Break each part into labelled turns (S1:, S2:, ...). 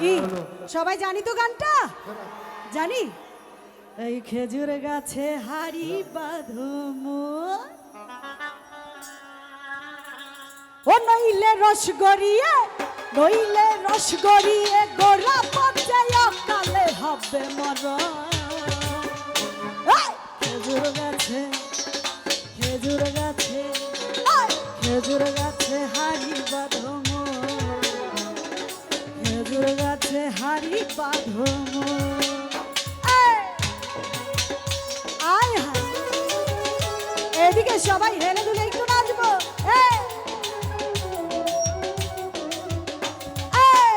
S1: কি? সবাই জানি তো গানটা? জানি? এই খেজুর গাছে হাড়ি বাঁধম ও নইলে রস গড়িয়ে নইলে রস গড়িয়ে গোড়া পঞ্চায় কালে হবে মর খেজুর গাছে খেজুর গাছে খেজুর গাছে হাড়ি বাঁধম খেজুর গাছে হাড়ি বাঁধম এই, আয় হায়। এদিকে সবাই হেলে দুলে একটু নাচবো। এই, এই,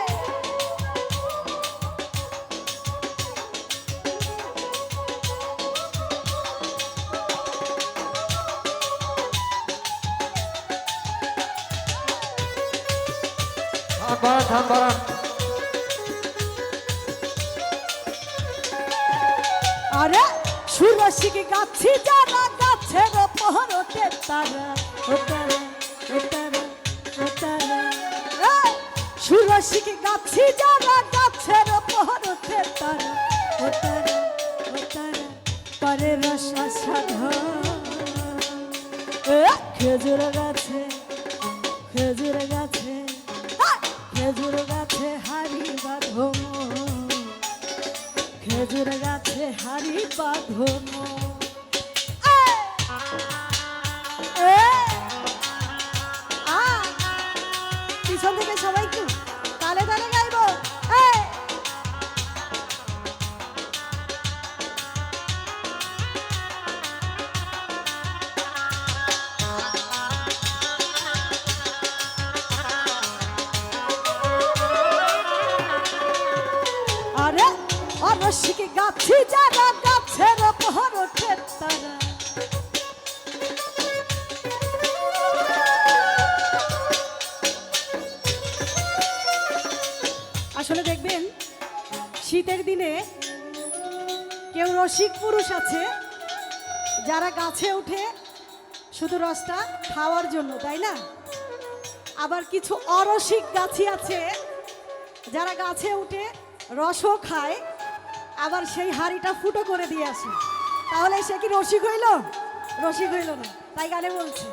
S2: থাম
S1: আরে সুরসিকে গাছি যারা গাছের পহরতে তারা তারা, ও সুরসিকে গাছি যারা গাছের পহরতে তারা তারা, ও তারা, পরে রসা সাধা খেজুর গাছে খেজুর গাছে, খেজুর খেজুর গাছে হারি বাঁধন অরসিকে গাছি যারা গাছের পহর ওঠে তারা। আসলে দেখবেন, শীতের দিনে কেউ রসিক পুরুষ আছে, যারা গাছে উঠে শুধু রসটা খাওয়ার জন্য, তাই না? আবার কিছু অরসিক গাছি আছে, যারা গাছে উঠে রসও খায় আবার সেই হাড়িটা ফুটো করে দিয়ে আসে। তাহলে সে কি রসিক হইল? রসিক হইল না তাই গানে বলছে।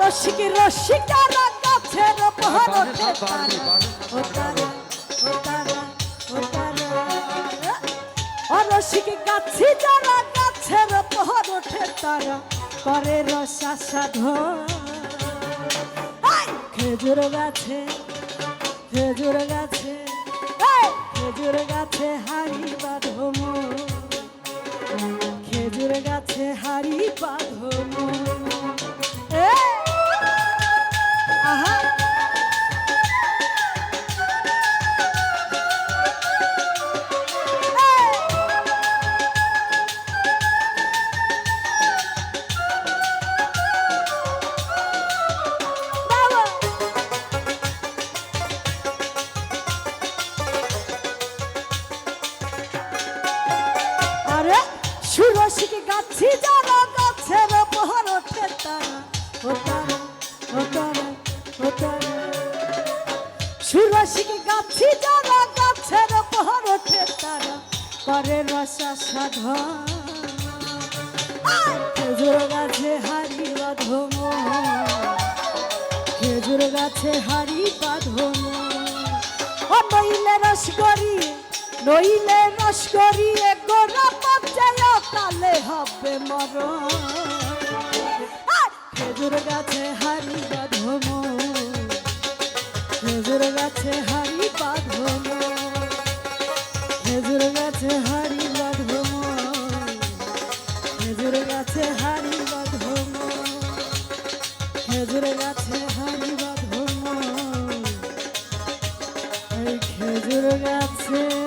S1: রসিকারা ওঠে করে রসা এই, খেজুর গাছে খেজুর গাছে। খেজুর গাছে হাড়ি বাঁধম খেজুর গাছে হাড়ি বাঁধম সুরসিকে গাছি যারা গাছের পহর ওঠে তারা, ও তারা ও তারা ও তারা। সুরসিকে গাছি যারা গাছের পহর ওঠে তারা করে রসা সাধা খেজুর গাছে হারি বাঁধম খেজুর গাছে হারি বাঁধম ও রস গড়িয়ে নইলে রস গড়িয়ে গোড়া পঞ্চায় কালে হবে মর খেজুর গাছে হারি বাঁধম খেজুর গাছে হারি বাঁধম খেজুর গাছে হারি বাঁধম খেজুর গাছে হারি বাঁধম খেজুর গাছে হারি বাঁধম খেজুর গাছে